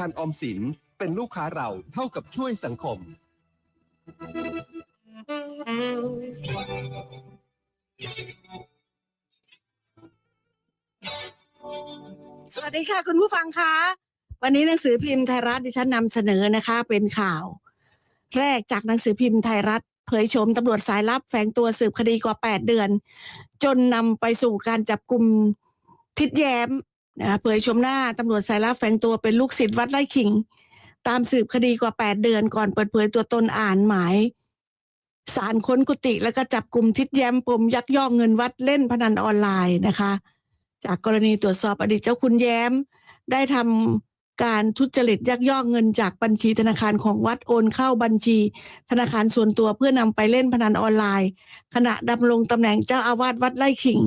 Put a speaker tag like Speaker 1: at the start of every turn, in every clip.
Speaker 1: คารออมสินเป็นลูกค้าเราเท่ากับช่วยสังคม
Speaker 2: สวัสดีค่ะ คุณผู้ฟังคะ วันนี้หนังสือพิมพ์ไทยรัฐดิฉันนำเสนอนะคะ เป็นข่าว แรกจากหนังสือพิมพ์ไทยรัฐเผยโฉมตำรวจสายลับแฝงตัวสืบคดีกว่า 8 เดือน จนนำไปสู่การจับกลุ่มทิดแย้ม นะคะเผยโฉมหน้าตำรวจสายลับแฝงตัวเป็นลูกศิษย์วัดไร่ขิง ตามสืบคดีกว่า 8 เดือนก่อนเปิดเผยตัวตนอ่านหมายสารค้นกุฏิแล้วก็จับกลุ่มทิดแย้มปมยักยอกเงินวัดเล่นพนันออนไลน์นะคะ จากกรณีตรวจสอบอดีตเจ้าคุณแย้ม ได้ทำการทุจริตยักยอกเงินจากบัญชีธนาคารของวัดโอนเข้าบัญชี ธนาคารส่วนตัวเพื่อนำไปเล่นพนันออนไลน์ ขณะดำรงตำแหน่งเจ้าอาวาสวัดไร่ขิง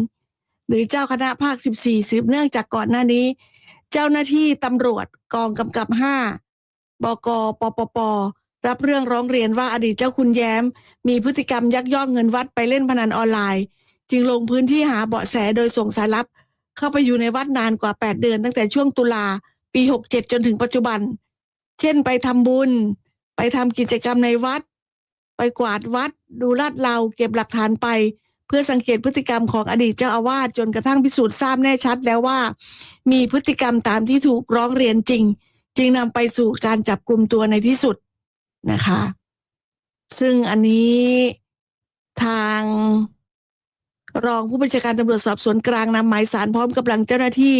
Speaker 2: หรือเจ้าคณะภาค 14 สืบเนื่องจากก่อนหน้านี้ เจ้าหน้าที่ตำรวจกองกำกับ 5 บก ปปป รับเรื่องร้องเรียนว่าอดีตเจ้าคุณแย้ม มีพฤติกรรมยักยอกเงินวัดไปเล่นพนันออนไลน์ จึงลงพื้นที่หาเบาะแสโดยส่งสายลับ เข้าไปอยู่ในวัดนานกว่า 8 เดือน ตั้งแต่ช่วงตุลาปี 67 จนถึงปัจจุบัน เช่นไปทำบุญ ไปทำกิจกรรมในวัด ไปกวาดวัด ดูลาดเราเก็บหลักฐานไป พื่อสังเกตพฤติกรรมของอดีตเจ้าอาวาสจนกระทั่งพิสูจน์ทราบแน่ชัดแล้วว่า มีพฤติกรรมตามที่ถูกร้องเรียนจริง จึงนำไปสู่การจับกลุ่มตัวในที่สุดนะคะ ซึ่งอันนี้ทางรองผู้บัญชาการตำรวจสอบสวนกลางนำหมายสารพร้อมกำลังเจ้าหน้าที่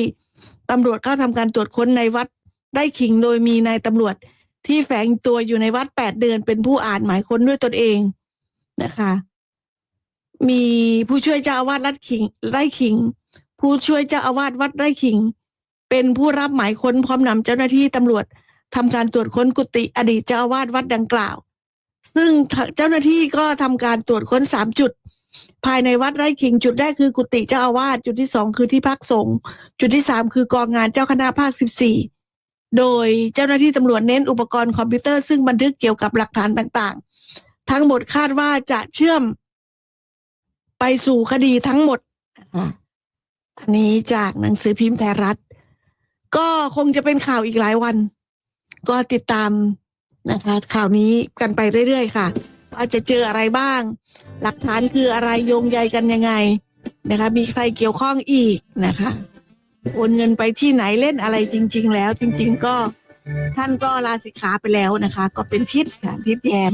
Speaker 2: ตำรวจเข้าทำการตรวจค้นในวัดได้ขิงโดยมีนายตำรวจที่แฝงตัวอยู่ในวัดแปดเดือนเป็นผู้อ่านหมายค้นด้วยตนเองนะคะ มีผู้ช่วยเจ้าอาวาสรัดขิงไร่ขิง ผู้ช่วยเจ้าอาวาสวัดไร่ขิง เป็นผู้รับหมายค้นพร้อมนำเจ้าหน้าที่ตำรวจทำการตรวจค้นกุฏิอดีตเจ้าอาวาสวัดดังกล่าว ซึ่งเจ้าหน้าที่ก็ทำการตรวจค้นสามจุด ภายในวัดไร่ขิง จุดแรกคือกุฏิเจ้าอาวาสจุดที่สองคือที่พักสงฆ์จุดที่สามคือกองงานเจ้าคณะภาคสิบสี่โดยเจ้าหน้าที่ตำรวจเน้นอุปกรณ์คอมพิวเตอร์ซึ่งบันทึกเกี่ยวกับหลักฐานต่างๆ ทั้งหมดคาดว่าจะเชื่อม ไปสู่คดีทั้งหมดอะอันนี้จากหนังสือพิมพ์ไทยรัฐ ก็คงจะเป็นข่าวอีกหลายวัน ก็ติดตามนะคะ ข่าวนี้กันไปเรื่อยๆ ค่ะ ว่าจะเจออะไรบ้าง หลักฐานคืออะไรโยงใยกันยังไงนะคะ มีใครเกี่ยวข้องอีกนะคะโอนเงินไปที่ไหนเล่นอะไรจริง ๆ แล้ว จริง ๆ ก็ท่านก็ลาสิกขาไปแล้วนะคะ ก็เป็นทิศค่ะทิศแยม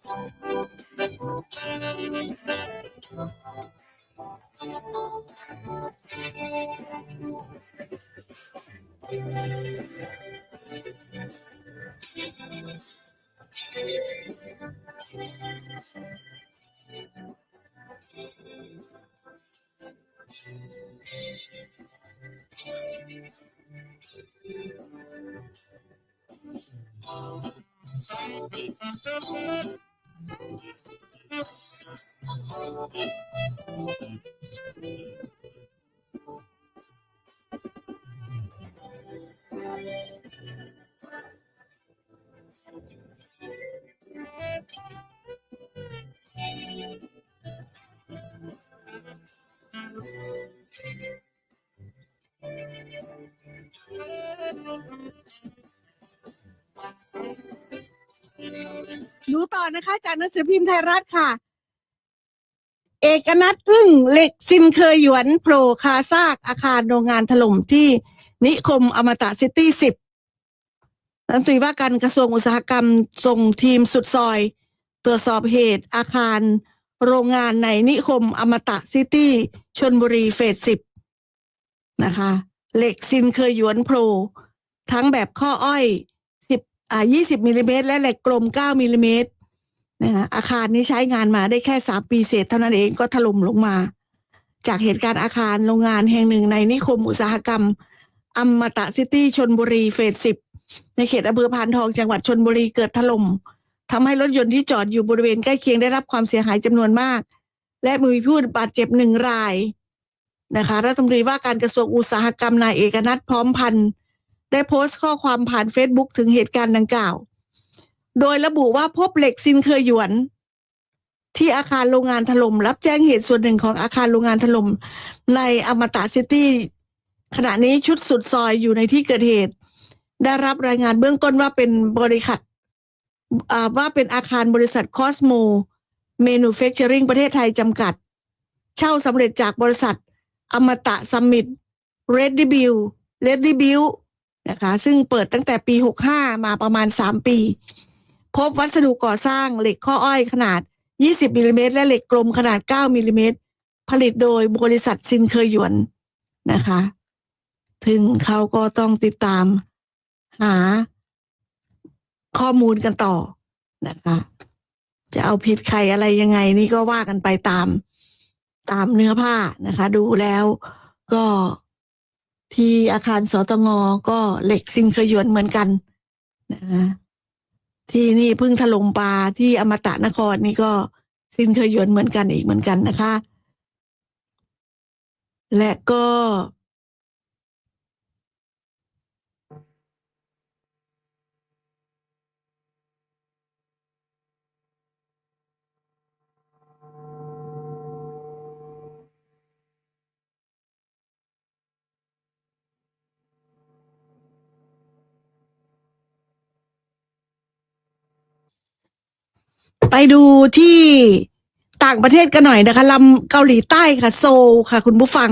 Speaker 2: ดูต่อนะคะ จากหนังสือพิมพ์ไทยรัฐค่ะ เอกนัทอึ้งเหล็กซินเคยหยวนโผล่คาซากอาคารโรงงานถล่มที่นิคมอมตะซิตี้สิบรัฐมนตรีว่าการกระทรวงอุตสาหกรรมส่งทีมสุดซอย ตรวจสอบเหตุอาคารโรงงานในนิคมอมตะซิตี้ชนบุรีเฟสสิบนะคะ เหล็กซินเคยหยวนโพรทั้งแบบข้ออ้อยสิบอ่ายี่สิบมิลลิเมตรและเหล็กกลมเก้ามิลลิเมตร นะคะอาคารนี้ใช้งานมาได้แค่สามปีเศษเท่านั้นเองก็ถล่มลงมา จากเหตุการณ์อาคารโรงงานแห่งหนึ่งในนิคมอุตสาหกรรมอมตะซิตี้ชนบุรีเฟสสิบในเขตอำเภอพานทองจังหวัดชนบุรีเกิดถล่มทำให้รถยนต์ที่จอดอยู่บริเวณใกล้เคียงได้รับความเสียหายจำนวนมาก และมีผู้บาดเจ็บหนึ่งรายนะคะรัฐมนตรีว่าการกระทรวงอุตสาหกรรมนายเอกนัทพร้อมพันธ์ได้โพสต์ข้อความผ่านเฟซบุ๊กถึงเหตุการณ์ดังกล่าว โดยระบุว่าพบเหล็กซินเคยหยวน ที่อาคารโรงงานถล่มรับแจ้งเหตุส่วนหนึ่งของอาคารโรงงานถล่มในอมตะซิตี้ขณะนี้ชุดสุดซอยอยู่ในที่เกิดเหตุ ได้รับรายงานเบื้องต้นว่าเป็นบริษัทว่าเป็นอาคารบริษัทคอสโมเมนูแฟคเจอริงประเทศไทยจำกัด เช่าสำเร็จจากบริษัท อมตะซัมมิตเรดดิบิลเรดดิบิลนะคะซึ่งเปิดตั้งแต่ปี 65 มาประมาณ 3 ปี พบวัสดุก่อสร้างเหล็กข้ออ้อยขนาด 20มิลลิเมตรและเหล็กกลมขนาด 9มิลลิเมตรผลิตโดยบริษัทซินเคยหยวนนะคะถึงเขาก็ต้องติดตามหาข้อมูลกันต่อนะคะ จะเอาผิดใครอะไรยังไง นี่ก็ว่ากันไปตามตามเนื้อผ้านะคะ ดูแล้วก็ที่อาคารสตงก็เหล็กซินเคยวนเหมือนกันนะคะ ที่นี่เพิ่งถล่มปลาที่อมตะนครนี่ก็สินเคยยนเหมือนกันอีกเหมือนกันนะคะ และก็ ไปดูที่ต่างประเทศกันหน่อยนะคะลำเกาหลีใต้ค่ะ โซลค่ะ คุณผู้ฟัง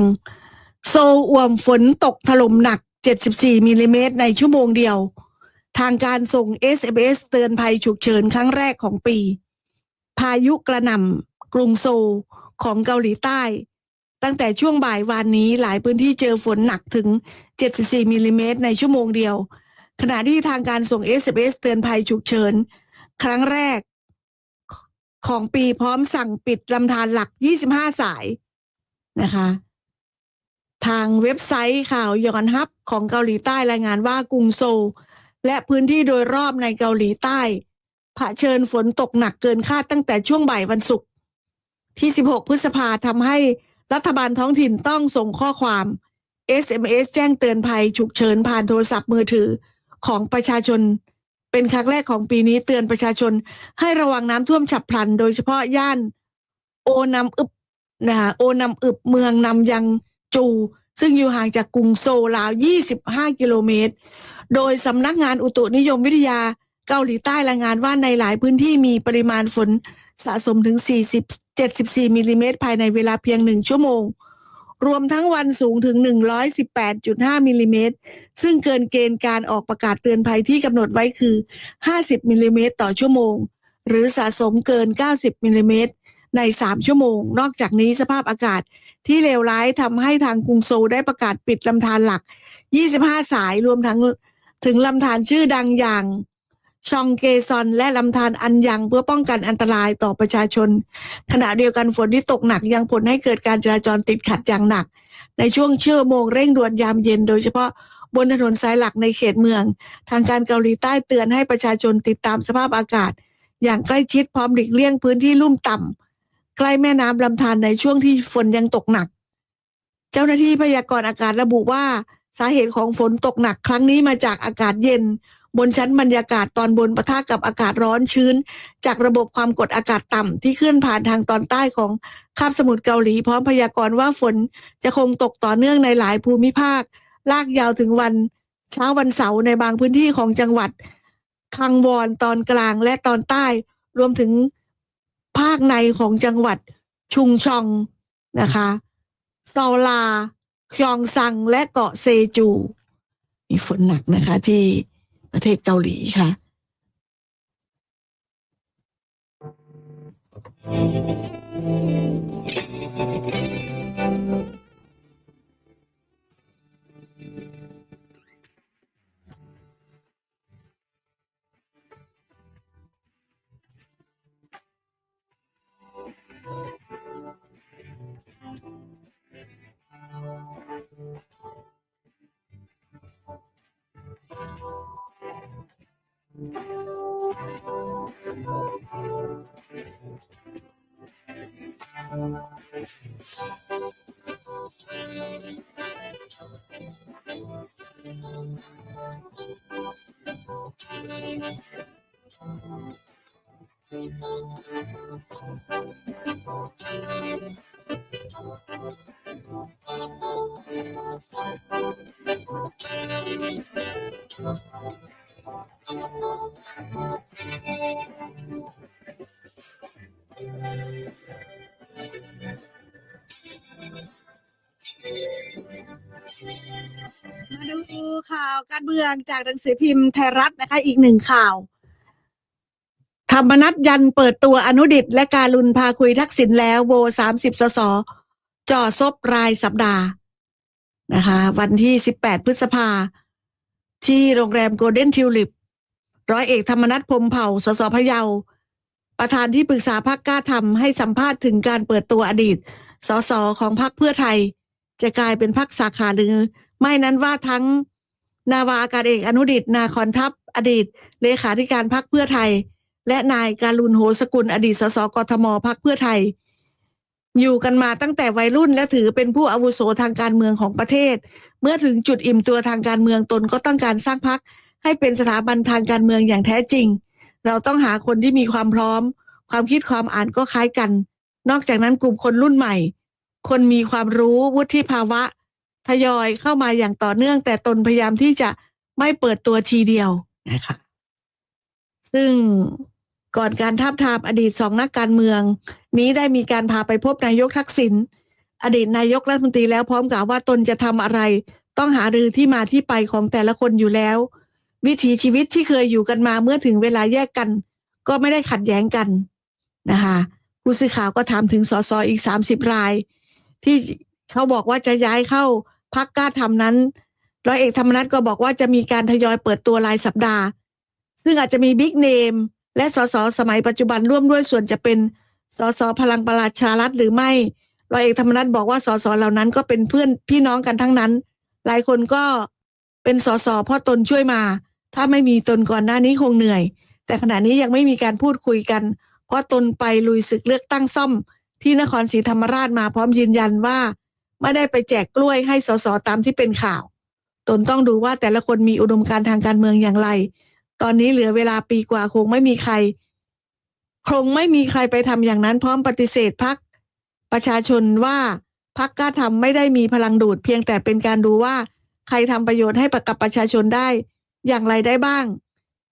Speaker 2: โซลอ่วมฝนตกถล่มหนัก 74มิลลิเมตรในชั่วโมงเดียว ทางการส่ง SMS เตือนภัยฉุกเฉินครั้งแรกของปี พายุกระหน่ำกรุงโซลของเกาหลีใต้ ตั้งแต่ช่วงบ่ายวานนี้หลายพื้นที่เจอฝนหนักถึง 74มิลลิเมตรในชั่วโมงเดียว ขณะที่ทางการส่ง SMS เตือนภัยฉุกเฉิน ครั้งแรก ของปีพร้อมสั่งปิดลำธารหลัก 25 สายนะคะ ทางเว็บไซต์ข่าวยอนฮับของเกาหลีใต้รายงานว่ากรุงโซลและพื้นที่โดยรอบในเกาหลีใต้เผชิญฝนตกหนักเกินคาดตั้งแต่ช่วงบ่ายวันศุกร์ที่ 16 พฤษภาทำให้รัฐบาลท้องถิ่นต้องส่งข้อความ SMS แจ้งเตือนภัยฉุกเฉินผ่านโทรศัพท์มือถือของประชาชน เป็นครั้งแรกของปีนี้เตือนประชาชน ให้ระวังน้ำท่วมฉับพลัน โดยเฉพาะย่าน โอนำอึบนะคะโอนำอึบเมืองนำยังจู ซึ่งอยู่ห่างจากกรุงโซลราว 25 กิโลเมตร โดยสำนักงานอุตุนิยมวิทยาเกาหลีใต้รายงานว่าในหลายพื้นที่มีปริมาณฝนสะสมถึง 40 74มิลลิเมตรภายในเวลาเพียงหนึ่งชั่วโมง รวมทั้งวันสูงถึง 118.5มิลลิเมตรซึ่งเกินเกณฑ์การออกประกาศเตือนภัยที่กำหนดไว้คือ 50มิลลิเมตรต่อชั่วโมง หรือสะสมเกิน 90มิลลิเมตรใน 3 ชั่วโมง นอกจากนี้สภาพอากาศที่เลวร้ายทำให้ทางกรุงโซลได้ประกาศปิดลำธารหลัก 25 สายรวมทั้งถึงลำธารชื่อดังอย่าง ชองเกซอนและลำธารอันยังเพื่อป้องกันอันตรายต่อประชาชน ขณะเดียวกันฝนที่ตกหนักยังผลให้เกิดการจราจรติดขัดอย่างหนัก ในช่วงเชั่วโมงเร่งด่วนยามเย็นโดยเฉพาะบนถนนสายหลักในเขตเมือง ทางการเกาหลีใต้เตือนให้ประชาชนติดตามสภาพอากาศ อย่างใกล้ชิดพร้อมหลีกเลี่ยงพื้นที่ลุ่มต่ำใกล้แม่น้ำลำธารในช่วงที่ฝนยังตกหนัก เจ้าหน้าที่พยากรณ์อากาศระบุว่า สาเหตุของฝนตกหนักครั้งนี้มาจากอากาศเย็น บนชั้นบรรยากาศตอนบนปะทะกับอากาศร้อนชื้น จากระบบความกดอากาศต่ำที่เคลื่อนผ่านทางตอนใต้ของคาบสมุทรเกาหลี พร้อมพยากรณ์ว่าฝนจะคงตกต่อเนื่องในหลายภูมิภาค ลากยาวถึงวัน เช้าวันเสาร์ในบางพื้นที่ของจังหวัด คังวอนตอนกลางและตอนใต้ รวมถึงภาคในของจังหวัดชุงชองนะคะซอลาคยองซังและเกาะเซจู มีฝนหนักนะคะที่ ประเทศเกาหลีค่ะ Thank you. การเมืองจากหนังสือพิมพ์ไทยรัฐนะคะ อีกหนึ่งข่าว ธรรมนัตยันเปิดตัวอนุดิตและการลุนพาคุยทักษิณแล้วโวสามสิบสสจ่อซบรายสัปดาห์นะคะ วันที่สิบแปดพฤษภา ที่โรงแรมโกลเด้นทิวลิป ร้อยเอกธรรมนัฐพรมเผ่าสสพะเยา ประธานที่ปรึกษาพักกล้าทำให้สัมภาษณ์ถึงการเปิดตัวอดีต สสของพักเพื่อไทย จะกลายเป็นพักสาขาหรือ ไม่นั้นว่าทั้ง นาวาอากาศเอกอนุดิต นาคอนทัพ อดีต เลขาธิการพักเพื่อไทย และนายการุณโหสกุล อดีตสสกทมพักเพื่อไทย อยู่กันมาตั้งแต่วัยรุ่นและถือเป็นผู้อาวุโสทางการเมืองของประเทศ เมื่อถึงจุดอิ่มตัวทางการเมืองตนก็ต้องการสร้างพักให้เป็นสถาบันทางการเมืองอย่างแท้จริง เราต้องหาคนที่มีความพร้อม ความคิดความอ่านก็คล้ายกัน นอกจากนั้นกลุ่มคนรุ่นใหม่ คนมีความรู้วุฒิภาวะ ทยอยเข้ามาอย่างต่อเนื่อง แต่ตนพยายามที่จะไม่เปิดตัวทีเดียวนะคะซึ่งก่อนการทับทามอดีตสองนักการเมือง นี้ได้มีการพาไปพบนายกทักษิณอดีตนายกรัฐมนตรีแล้วพร้อมกล่าวว่าตนจะทำอะไร ต้องหารือที่มาที่ไปของแต่ละคนอยู่แล้ว วิถีชีวิตที่เคยอยู่กันมาเมื่อถึงเวลาแยกกัน ก็ไม่ได้ขัดแย้งกันนะคะผู้สื่อข่าวก็ถามถึงสสอีกสามสิบราย ที่เขาบอกว่าจะย้ายเข้า พักกล้าทำนั้นร้อยเอกธรรมนัฐก็บอกว่าจะมีการทยอยเปิดตัวรายสัปดาห์ ซึ่งอาจจะมีบิ๊กเนมและสสสมัยปัจจุบันร่วมด้วยส่วนจะเป็นสสพลังประชารัฐหรือไม่ร้อยเอกธรรมนัฐบอกว่าสสเหล่านั้นก็เป็นเพื่อนพี่น้องกันทั้งนั้น หลายคนก็เป็นสสเพราะตนช่วยมา ถ้าไม่มีตนก่อนหน้านี้คงเหนื่อย แต่ขณะนี้ยังไม่มีการพูดคุยกัน เพราะตนไปลุยศึกเลือกตั้งซ่อม ที่นครศรีธรรมราชมาพร้อมยืนยันว่า ไม่ได้ไปแจกกล้วยให้สสตามที่เป็นข่าว ตนต้องดูว่าแต่ละคนมีอุดมการทางการเมืองอย่างไร ตอนนี้เหลือเวลาปีกว่าคงไม่มีใคร คงไม่มีใครไปทำอย่างนั้นพร้อมปฏิเสธพักประชาชนว่าพักกล้าทำไม่ได้มีพลังดูด เพียงแต่เป็นการดูว่าใครทำประโยชน์ให้กับประชาชนได้ อย่างไรได้บ้าง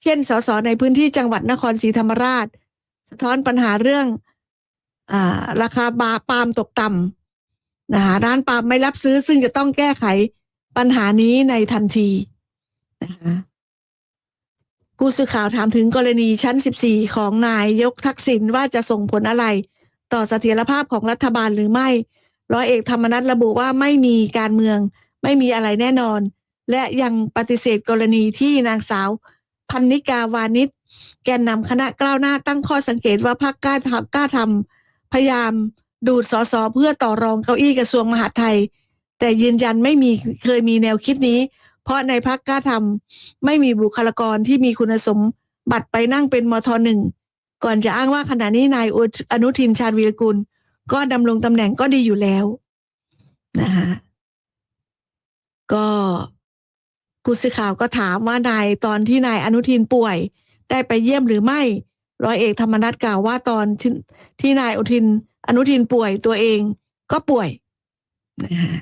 Speaker 2: เช่น สสในพื้นที่จังหวัดนครศรีธรรมราช สะท้อนปัญหาเรื่องอาราคาบาปาล์มตกต่ำ นะคะร้านปาล์มไม่รับซื้อซึ่งจะต้องแก้ไขปัญหานี้ในทันทีนะคะผู้สื่อข่าวถามถึงกรณีชั้น 14 ของนายยกทักษิณว่าจะส่งผลอะไร ต่อเสถียรภาพของรัฐบาลหรือไม่ ร้อยเอกธรรมนัฐระบุว่าไม่มีการเมือง ไม่มีอะไรแน่นอน และยังปฏิเสธกรณีที่นางสาว พันนิกาวานิชแกนนำคณะกล้าวหน้าตั้งข้อสังเกตว่าพรรคกล้าทำกล้าทำพยายาม ดูดสสเพื่อต่อรองเก้าอี้กระทรวงมหาดไทย แต่ยืนยันไม่มีเคยมีแนวคิดนี้ เพราะในพรรคกล้าทำไม่มีบุคลากรที่มีคุณสมบัติไปนั่งเป็นมทหนึ่งก่อนจะอ้างว่าขณะนี้นายอนุทินชาญวีรกุล ก็ดำรงตำแหน่งก็ดีอยู่แล้วนะคะก็ผู้สื่อข่าวก็ถามว่านายตอนที่นายอนุทินป่วย ได้ไปเยี่ยมหรือไม่ ร้อยเอกธรรมนัฐกล่าวว่าตอนที่ที่นายอนุทิน อนุทินป่วยตัวเองก็ป่วยนะคะ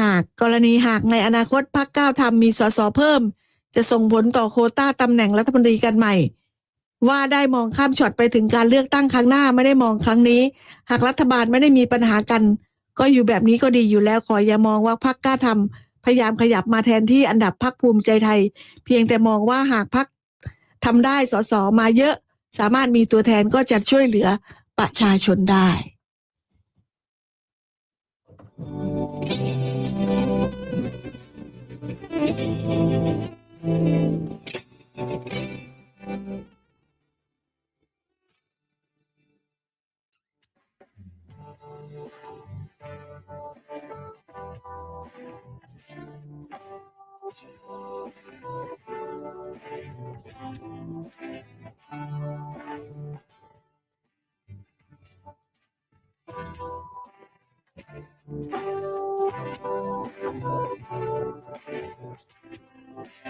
Speaker 2: หากกรณีหากในอนาคตพรรคก้าวทำมีสสเพิ่ม จะส่งผลต่อโคต้าตำแหน่งรัฐมนตรีกันใหม่ ว่าได้มองข้ามช็อตไปถึงการเลือกตั้งครั้งหน้าไม่ได้มองครั้งนี้ หากรัฐบาลไม่ได้มีปัญหากัน ก็อยู่แบบนี้ก็ดีอยู่แล้วขออย่ามองว่าพรรคกล้าทำพยายามขยับมาแทนที่อันดับพรรคภูมิใจไทย เพียงแต่มองว่าหากพรรคทำได้สสมาเยอะ สามารถมีตัวแทนก็จะช่วยเหลือ ประชาชนได้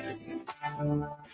Speaker 2: Thank you.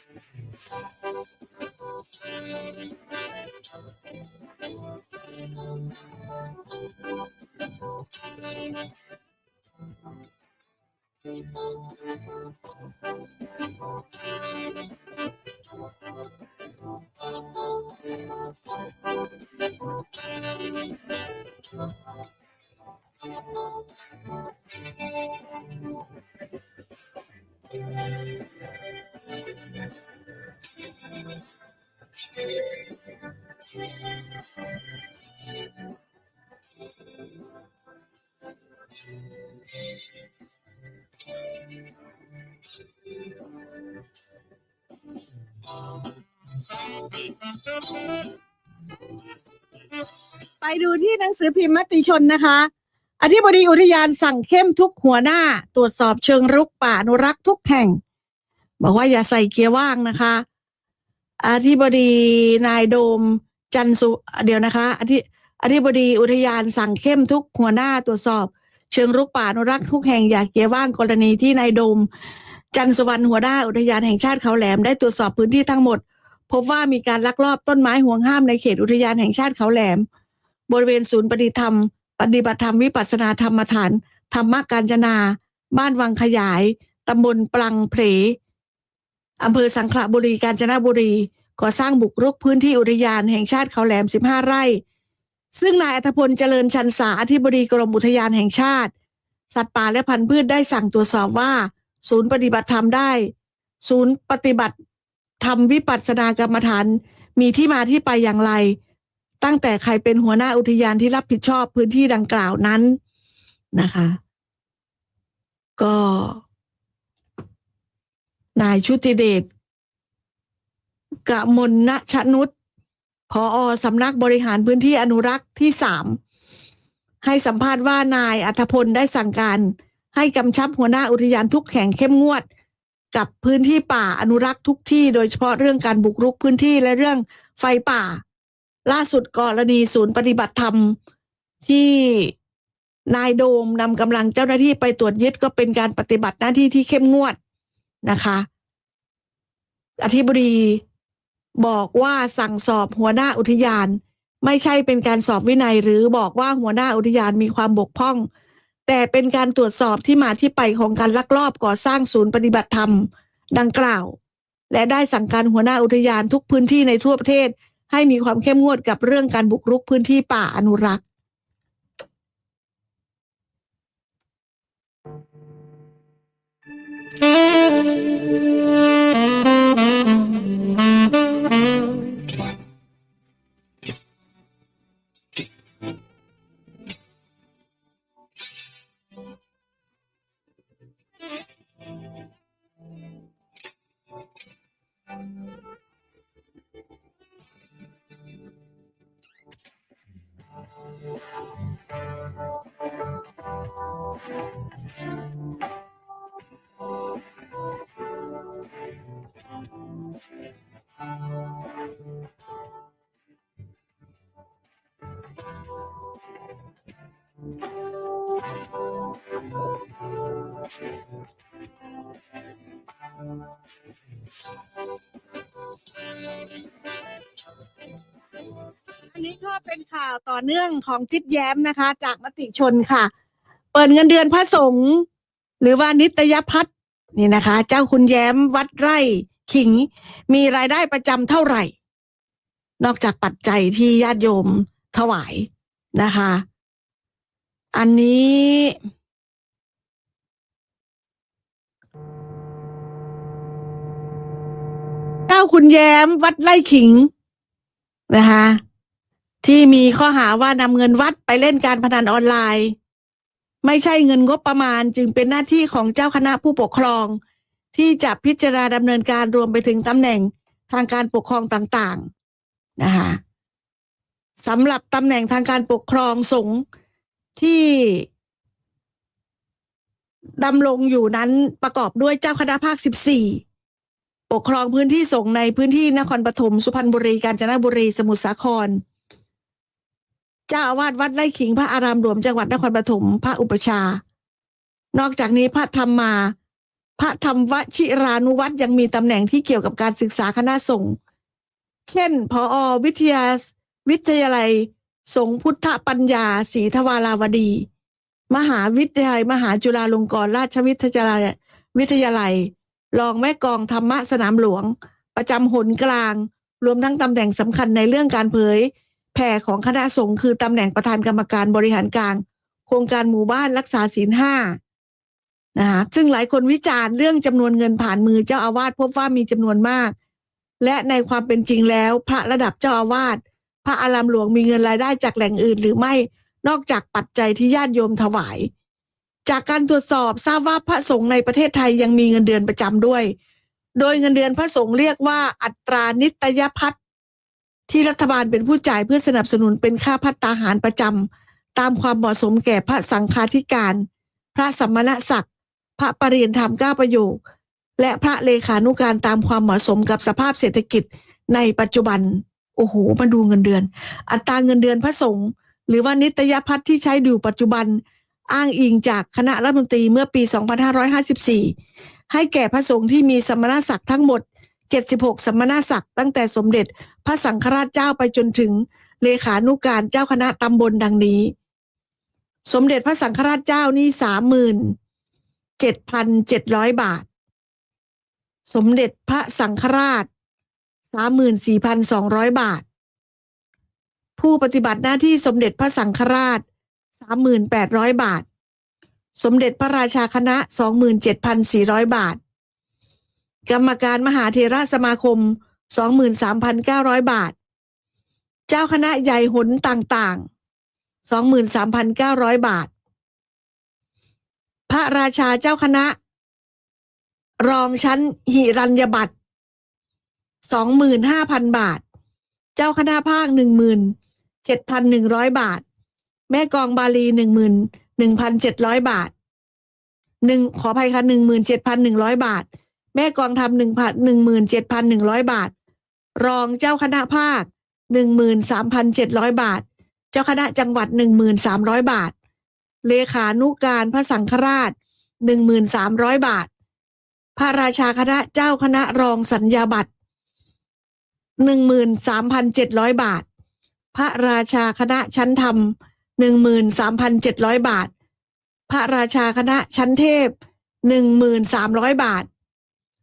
Speaker 2: ไปดูที่หนังสือพิมพ์มติชนนะคะ อธิบดีอุทยานสั่งเข้มทุกหัวหน้า ตรวจสอบเชิงรุกป่าอนุรักษ์ทุกแห่ง บอกว่าอย่าใส่เกียร์ว่างนะคะ อธิบดีนายโดมจันทร์สุเดี๋ยวนะคะ อธิอธิบดีอุทยานสั่งเข้มทุกหัวหน้าตรวจสอบ เชิงรุกป่าอนุรักษ์ทุกแห่งอย่าเกียว่างกรณีที่นายโดม จันทร์สุวรรณหัวหน้าอุทยานแห่งชาติเขาแหลมได้ตรวจสอบพื้นที่ทั้งหมด พบว่ามีการลักลอบต้นไม้ห่วงห้ามในเขตอุทยานแห่งชาติเขาแหลม บริเวณศูนย์ปฏิธรรม ปฏิบัติธรรมวิปัสสนาธรรมฐานธรรมการจนา บ้านวังขยายตำบลปลังเพลอำเภอสังขละบุรีกาญจนบุรีก่อสร้างบุกรุกพื้นที่อุทยานแห่งชาติเขาแหลม 15 ไร่ ซึ่งนายอัธพลเจริญชันษาอธิบดีกรมอุทยานแห่งชาติ สัตว์ป่าและพันธุ์พืชได้สั่งตรวจสอบว่า ศูนย์ปฏิบัติธรรมได้ ศูนย์ปฏิบัติธรรมวิปัสสนากรรมฐานมีที่มาที่ไปอย่างไร ตั้งแต่ใครเป็นหัวหน้าอุทยานที่รับผิดชอบพื้นที่ดังกล่าวนั้นนะคะ ก็นายชุติเดชกะมลณชนุษ พออสำนักบริหารพื้นที่อนุรักษ์ที่สามให้สัมภาษณ์ว่านายอัธพลได้สั่งการ ให้กำชับหัวหน้าอุทยานทุกแห่งเข้มงวด กับพื้นที่ป่าอนุรักษ์ทุกที่ โดยเฉพาะเรื่องการบุกรุกพื้นที่และเรื่องไฟป่า ล่าสุดกรณีศูนย์ปฏิบัติธรรม ที่นายโดมนำกำลังเจ้าหน้าที่ไปตรวจยึดก็เป็นการปฏิบัติหน้าที่ที่เข้มงวดนะคะ อธิบดี บอกว่าสั่งสอบหัวหน้าอุทยาน ไม่ใช่เป็นการสอบวินัย หรือบอกว่าหัวหน้าอุทยานมีความบกพร่อง แต่เป็นการตรวจสอบที่มาที่ไปของการลักลอบก่อสร้างศูนย์ปฏิบัติธรรม ดังกล่าว และได้สั่งการหัวหน้าอุทยานทุกพื้นที่ในทั่วประเทศ ให้มีความเข้มงวดกับเรื่องการบุกรุกพื้นที่ป่าอนุรักษ์ อันนี้ก็เป็นข่าวต่อเนื่องของทิศแย้มนะคะ จากมติชนค่ะ เปิดเงินเดือนพระสงฆ์หรือว่านิตยพัฒน์นี่นะคะ เจ้าคุณแย้มวัดไร่ขิง มีรายได้ประจำเท่าไหร่ นอกจากปัจจัยที่ญาติโยมถวายนะคะ อันนี้ เจ้าคุณแย้มวัดไร่ขิงนะคะที่มีข้อหาว่านำเงินวัดไปเล่นการพนันออนไลน์ ไม่ใช่เงินงบประมาณจึงเป็นหน้าที่ของเจ้าคณะผู้ปกครอง ที่จะพิจารณาดำเนินการรวมไปถึงตำแหน่งทางการปกครองต่างๆนะคะสำหรับตำแหน่งทางการปกครองสงฆ์ที่ดำรงอยู่นั้นประกอบด้วยเจ้าคณะภาค 14 ปกครองพื้นที่ส่งในพื้นที่นครปฐมสุพรรณบุรีกาญจนบุรีสมุทรสาคร เจ้าอาวาสวัดไร่ขิงพระอารามหลวงจังหวัดนครปฐมพระอุปชา นอกจากนี้พระธรรมมา พระธรรมวชิรานุวัตรยังมีตำแหน่งที่เกี่ยวกับการศึกษาคณะสงฆ์เช่นพอวิทยาวิทยาลัย สงพุทธปัญญาศรีทวาราวดี มหาวิทยาลัย มหาจุฬาลงกรณราชวิทยาลัยวิทยาลัย รองแม่กองธรรมะสนามหลวง ประจำหนกลาง รวมทั้งตำแหน่งสำคัญในเรื่องการเผยแผ่ของคณะสงฆ์คือตำแหน่งประธานกรรมการบริหารกลาง โครงการหมู่บ้านรักษาศีลห้านะคะซึ่งหลายคนวิจารณ์เรื่องจำนวนเงินผ่านมือเจ้าอาวาสพบว่ามีจำนวนมาก และในความเป็นจริงแล้ว พระระดับเจ้าอาวาสพระอารามหลวงมีเงินรายได้จากแหล่งอื่น หรือไม่นอกจากปัจจัยที่ญาติโยมถวาย จากการตรวจสอบทราบว่าพระสงฆ์ในประเทศไทยยังมีเงินเดือนประจำด้วย โดยเงินเดือนพระสงฆ์เรียกว่าอัตรานิตยพัฒน์ที่รัฐบาลเป็นผู้จ่ายเพื่อสนับสนุนเป็นค่าพัตตาหารประจำตามความเหมาะสมแก่พระสังฆาธิการ พระสัมมณศักดิ์ พระปรริยนธรรมก้าประโยค และพระเลขานุการตามความเหมาะสมกับสภาพเศรษฐกิจในปัจจุบัน โอ้โห มาดูเงินเดือน อัตราเงินเดือนพระสงฆ์หรือว่านิตยพัฒน์ที่ใช้อยู่ปัจจุบัน อ้างอิงจากคณะรัฐมนตรีเมื่อปี 2554 ให้แก่พระสงฆ์ที่มีสมณศักดิ์ทั้งหมด 76 สมณศักดิ์ตั้งแต่สมเด็จพระสังฆราชเจ้าไปจนถึงเลขานุการเจ้าคณะตำบลดังนี้ สมเด็จพระสังฆราชเจ้านี่สามหมื่นเจ็ดพันเจ็ดร้อยบาท สมเด็จพระสังฆราชสามหมื่นสี่พันสองร้อยบาท ผู้ปฏิบัติหน้าที่สมเด็จพระสังฆราช สามหมื่นแปดร้อยบาท สมเด็จพระราชาคณะสองหมื่นเจ็ดพันสี่ร้อยบาท กรรมการมหาเทราสมาคมสองหมื่นสามพันเก้าร้อยบาท เจ้าคณะใหญ่หนต่างๆสองหมื่นสามพันเก้าร้อยบาท พระราชาเจ้าคณะ รองชั้นหิรัญญบัตรสองหมื่นห้าพันบาท เจ้าคณะภาคหนึ่งหมื่นเจ็ดพันหนึ่งร้อยบาท แม่กองบาลีหนึ่งหมื่นหนึ่งพันเจ็ดร้อยบาทหนึ่งขออภัยค่ะหนึ่งหมื่นเจ็ดพันหนึ่งร้อยบาท แม่กองทำหนึ่งพันหนึ่งหมื่นเจ็ดพันหนึ่งร้อยบาท รองเจ้าคณะภาคหนึ่งหมื่นสามพันเจ็ดร้อยบาท เจ้าคณะจังหวัดหนึ่งหมื่นสามร้อยบาท เลขานุการพระสังฆราชหนึ่งหมื่นสามร้อยบาท พระราชาคณะเจ้าคณะรองสัญญาบัตรหนึ่งหมื่นสามพันเจ็ดร้อยบาท พระราชาคณะชั้นธรรม หนึ่งหมื่นสามพันเจ็ดร้อยบาท พระราชาคณะชั้นเทพหนึ่งหมื่นสามร้อยบาท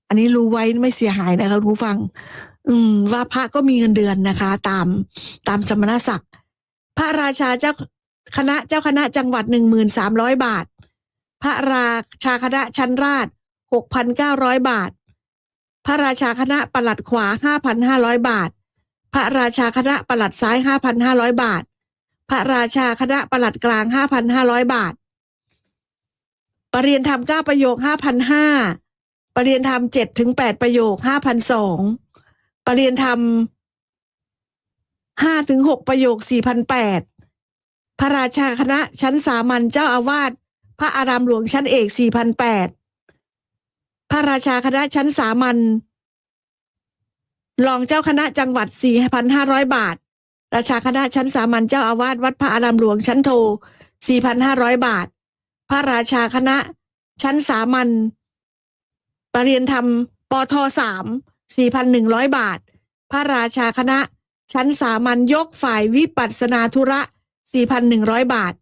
Speaker 2: อันนี้รู้ไว้ไม่เสียหายนะคะคุณผู้ฟัง อืม ว่าพระก็มีเงินเดือนนะคะ ตามตามสมณศักดิ์ พระราชาเจ้าคณะเจ้าคณะจังหวัดหนึ่งหมื่นสามร้อยบาท พระราชาคณะชั้นราชหกพันเก้าร้อยบาท พระราชาคณะประหลัดขวาห้าพันห้าร้อยบาท พระราชาคณะประหลัดซ้ายห้าพันห้าร้อยบาท พระราชาคณะประหลัดกลางห้าพันห้าร้อยบาท ปรริยนธรรมเก้าประโยคห้าพันห้าปรริยนธรรมเจ็ดถึงแปดประโยคห้าพันสองปรริยนธรรมห้าถึงหกประโยคสี่พันแปดพระราชาคณะชั้นสามัญเจ้าอาวาสพระอารามหลวงชั้นเอกสี่พันแปดพระราชาคณะชั้นสามัญรองเจ้าคณะจังหวัดสี่พันห้าร้อยบาท ราชาคณะชั้นสามัญเจ้าอาวาสวัดพระอารามหลวงชั้นโทสี่พันห้าร้อยบาท พระราชาคณะชั้นสามัญปรริยนธรรมปทสามสี่พันหนึ่งร้อยบาท พระราชาคณะ ชั้นสามัญยกฝ่ายวิปัสนาธุระสี่พันหนึ่งร้อยบาท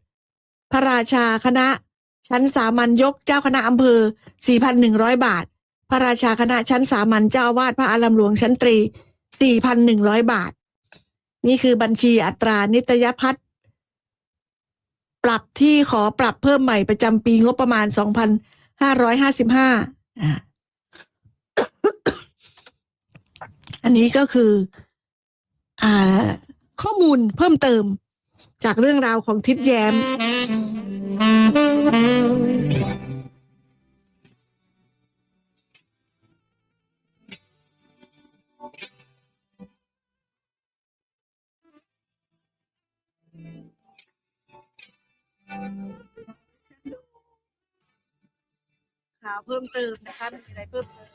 Speaker 2: พระราชาคณะ ชั้นสามัญยกเจ้าคณะอำเภอสี่พันหนึ่งร้อยบาท พระราชาคณะชั้นสามัญเจ้าวาสพระอารามหลวงชั้นตรีสี่พันหนึ่งร้อยบาท นี่คือบัญชีอัตรานิตยพัฒน์ปรับที่ขอปรับเพิ่มใหม่ประจำปีงบประมาณสองพันห้าร้อยห้าสิบห้าอันนี้ก็คืออ่าข้อมูลเพิ่มเติมจากเรื่องราวของทิดแย้มาวเพิ่มเติมนะคะมีอะไรเพิ่มเติม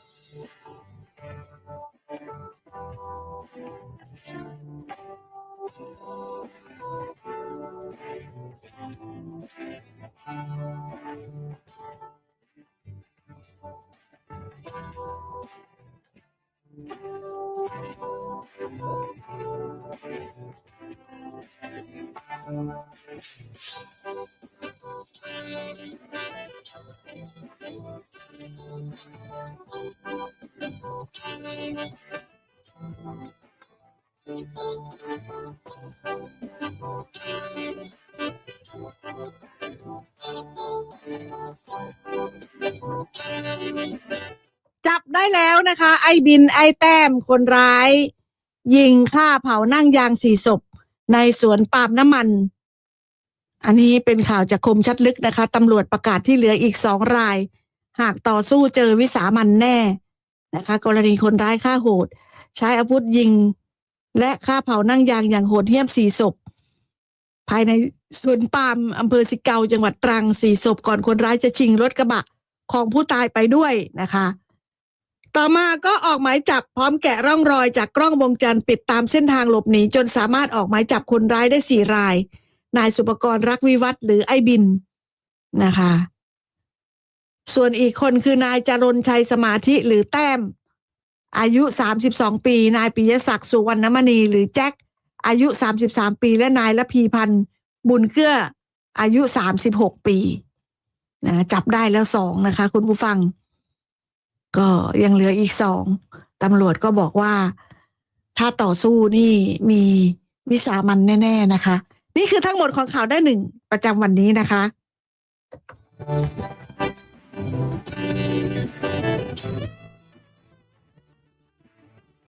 Speaker 2: จับได้แล้วนะคะ ไอ้บินไอ้แต้มคนร้าย ยิงฆ่าเผานั่งยางสี่ศพ ในสวนปาล์มน้ำมัน อันนี้เป็นข่าวจากคมชัดลึกนะคะตำรวจประกาศที่เหลืออีกสองราย หากต่อสู้เจอวิสามันแน่นะคะ กรณีคนร้ายฆ่าโหด ใช้อาวุธยิง และฆ่าเผานั่งยางอย่างโหดเหี้ยมสี่ศพ ภายในสวนปาล์มอำเภอสิเกาจังหวัดตรังสี่ศพก่อนคนร้ายจะชิงรถกระบะของผู้ตายไปด้วยนะคะ ต่อมาก็ออกหมายจับพร้อมแกะร่องรอยจากกล้องวงจรปิดตามเส้นทางหลบหนีจนสามารถออกหมายจับคนร้ายได้สี่ราย นายสุปกรณ์รักวิวัฒหรือไอ้บินนะคะ ส่วนอีกคนคือนายจรนชัยสมาธิหรือแต้ม อายุ 32 ปี นายปิยศักดิ์สุวรรณมณี หรือแจ็คอายุ 33 ปี และนายละพีพันธ์บุญเกื้อ อายุ 36 ปีนะจับได้แล้วสองนะคะ คุณผู้ฟัง ก็ยังเหลืออีกสองตำรวจก็บอกว่า ถ้าต่อสู้นี่มีวิสามันแน่ ๆ นะคะ นี่คือทั้งหมดของข่าวได้หนึ่งประจำวันนี้นะคะ Thank you.